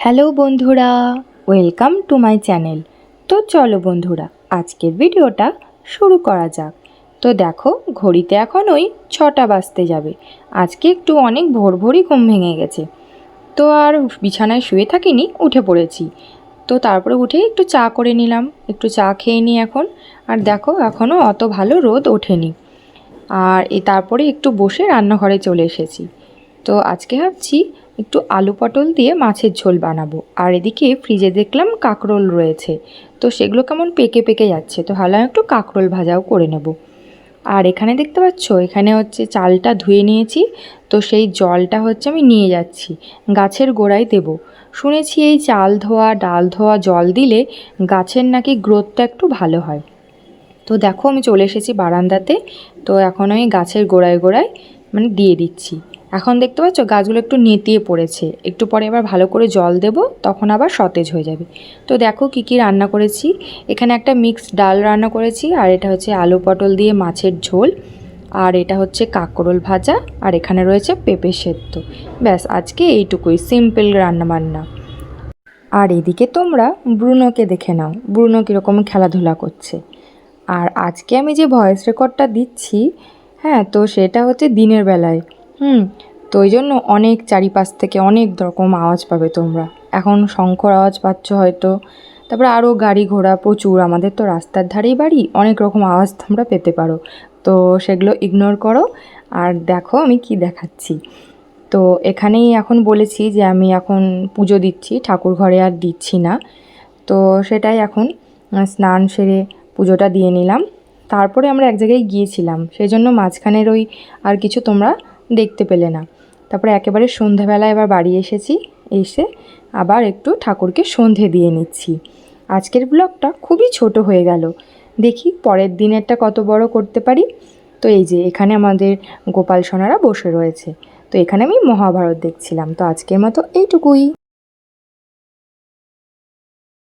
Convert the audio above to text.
Hello বন্ধুরা, welcome to my channel. তো চলো বন্ধুরা, আজকের ভিডিওটা শুরু করা যাক। তো দেখো, ঘড়িতে এখন ওই ছটা বাজতে যাবে। আজকে একটু অনেক ভোর ভোরই ঘুম ভেঙে গেছে। তো আর বিছানায় শুয়ে থাকিনি, উঠে পড়েছি। তো তারপরে উঠে একটু চা করে নিলাম, একটু চা খেয়ে নিই এখন। আর দেখো এখনও অত ভালো রোদ ওঠেনি। আর তারপরে একটু বসে রান্নাঘরে চলে এসেছি। তো আজকে ভাবছি একটু আলু পটল দিয়ে মাছের ঝোল বানাবো। আর এদিকে ফ্রিজে দেখলাম কাঁকরোল রয়েছে। তো সেগুলো কেমন পেকে পেকে যাচ্ছে। তো ভাবলাম একটু কাঁকরোল ভাজাও করে নেব। আর এখানে দেখতে পাচ্ছ, এখানে হচ্ছে চালটা ধুয়ে নিয়েছি। তো সেই জলটা হচ্ছে আমি নিয়ে যাচ্ছি। গাছের গোড়ায় দেব। শুনেছি এই চাল ধোয়া, ডাল ধোয়া, জল দিলে গাছের নাকি গ্রোথটা একটু ভালো হয়। তো দেখো আমি চলে এসেছি বারান্দাতে। তো এখন আমি গাছের গোড়ায় গোড়ায় মানে দিয়ে দিচ্ছি। এখন দেখতে পাচ্ছ গাছগুলো একটু নেতিয়ে পড়েছে। একটু পরে এবার ভালো করে জল দেব, তখন আবার সতেজ হয়ে যাবে। তো দেখো কি কি রান্না করেছি। এখানে একটা মিক্সড ডাল রান্না করেছি, আর এটা হচ্ছে আলু পটল দিয়ে মাছের ঝোল, আর এটা হচ্ছে কাঁকরোল ভাজা, আর এখানে রয়েছে পেঁপে সেদ্ধ। ব্যাস, আজকে এইটুকুই সিম্পল রান্না বান্না আর এদিকে তোমরা ব্রুনোকে দেখে নাও, ব্রুনো কীরকম খেলাধুলা করছে। আর আজকে আমি যে ভয়েস রেকর্ডটা দিচ্ছি হ্যাঁ তো সেটা হচ্ছে দিনের বেলায়। হুম তো ওই জন্য অনেক চারিপাশ থেকে অনেক রকম আওয়াজ পাবে তোমরা। এখন শঙ্কর আওয়াজ পাচ্ছ হয়তো। তারপরে আরও গাড়ি ঘোড়া প্রচুর। আমাদের তো রাস্তার ধারেই বাড়ি। অনেক রকম আওয়াজ তোমরা পেতে পারো। তো সেগুলো ইগনোর করো। আর দেখো আমি কি দেখাচ্ছি। তো এখানেই এখন বলেছি যে আমি এখন পুজো দিচ্ছি। ঠাকুর ঘরে আর দিচ্ছি না। তো সেটাই এখন স্নান সেরে পুজোটা দিয়ে নিলাম। তারপরে আমরা এক জায়গায় গিয়েছিলাম। সেই জন্য মাঝখানের ওই আর কিছু তোমরা দেখতে পেলে না। তারপরে একেবারে সন্ধ্যাবেলা এবার বাড়ি এসেছি, এসে আবার একটু ঠাকুরকে সন্ধে দিয়ে নিচ্ছি। আজকের ব্লগটা খুবই ছোট হয়ে গেল। দেখি পরের দিনেরটা কত বড় করতে পারি। তো এই যে, এখানে আমাদের গোপাল সোনারা বসে রয়েছে। তো এখানে আমি মহাভারত দেখছিলাম। তো আজকের মতো এইটুকুই।